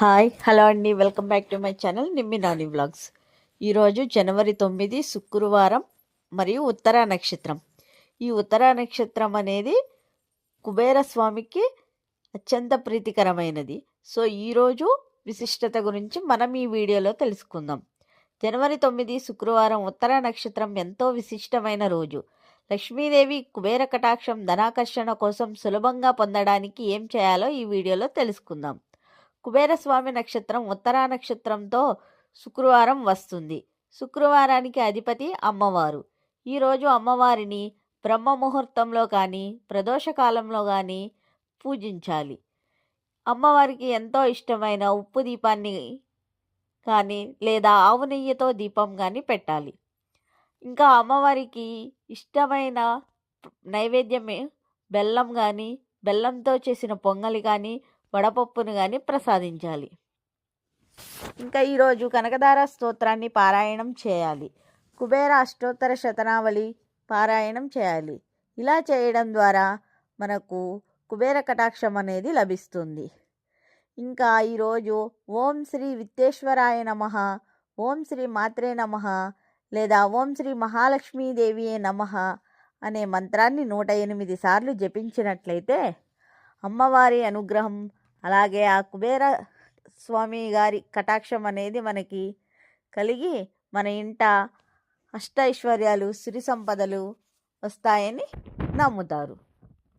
Hi hello అండి. Welcome back to my channel Nimmi Nani vlogs. ఈరోజు జనవరి తొమ్మిది శుక్రవారం మరియు ఉత్తరా నక్షత్రం. ఈ ఉత్తరా నక్షత్రం అనేది కుబేర స్వామికి అత్యంత ప్రీతికరమైనది. సో ఈరోజు విశిష్టత గురించి మనం ఈ వీడియోలో తెలుసుకుందాం. జనవరి తొమ్మిది శుక్రవారం ఉత్తర నక్షత్రం ఎంతో విశిష్టమైన రోజు. లక్ష్మీదేవి కుబేర కటాక్షం ధనాకర్షణ కోసం సులభంగా పొందడానికి ఏం చేయాలో ఈ వీడియోలో తెలుసుకుందాం. కుబేరస్వామి నక్షత్రం ఉత్తరా నక్షత్రంతో శుక్రవారం వస్తుంది. శుక్రవారానికి అధిపతి అమ్మవారు. ఈరోజు అమ్మవారిని బ్రహ్మ ముహూర్తంలో కానీ ప్రదోషకాలంలో కానీ పూజించాలి. అమ్మవారికి ఎంతో ఇష్టమైన ఉప్పు దీపాన్ని కానీ లేదా ఆవు నెయ్యితో దీపం కానీ పెట్టాలి. ఇంకా అమ్మవారికి ఇష్టమైన నైవేద్యమే బెల్లం కానీ బెల్లంతో చేసిన పొంగలి కానీ వడపప్పును కానీ ప్రసాదించాలి. ఇంకా ఈరోజు కనకదార స్తోత్రాన్ని పారాయణం చేయాలి. కుబేర అష్టోత్తర శతనావళి పారాయణం చేయాలి. ఇలా చేయడం ద్వారా మనకు కుబేర కటాక్షం అనేది లభిస్తుంది. ఇంకా ఈరోజు ఓం శ్రీ విత్తేశ్వరాయ నమ ఓం శ్రీ మాత్రే నమ లేదా ఓం శ్రీ మహాలక్ష్మీదేవియే నమ అనే మంత్రాన్ని నూట ఎనిమిది సార్లు జపించినట్లయితే అమ్మవారి అనుగ్రహం అలాగే ఆ కుబేర స్వామి గారి కటాక్షం అనేది మనకి కలిగి మన ఇంట అష్టైశ్వర్యాలు సిరి సంపదలు వస్తాయని నమ్ముతారు.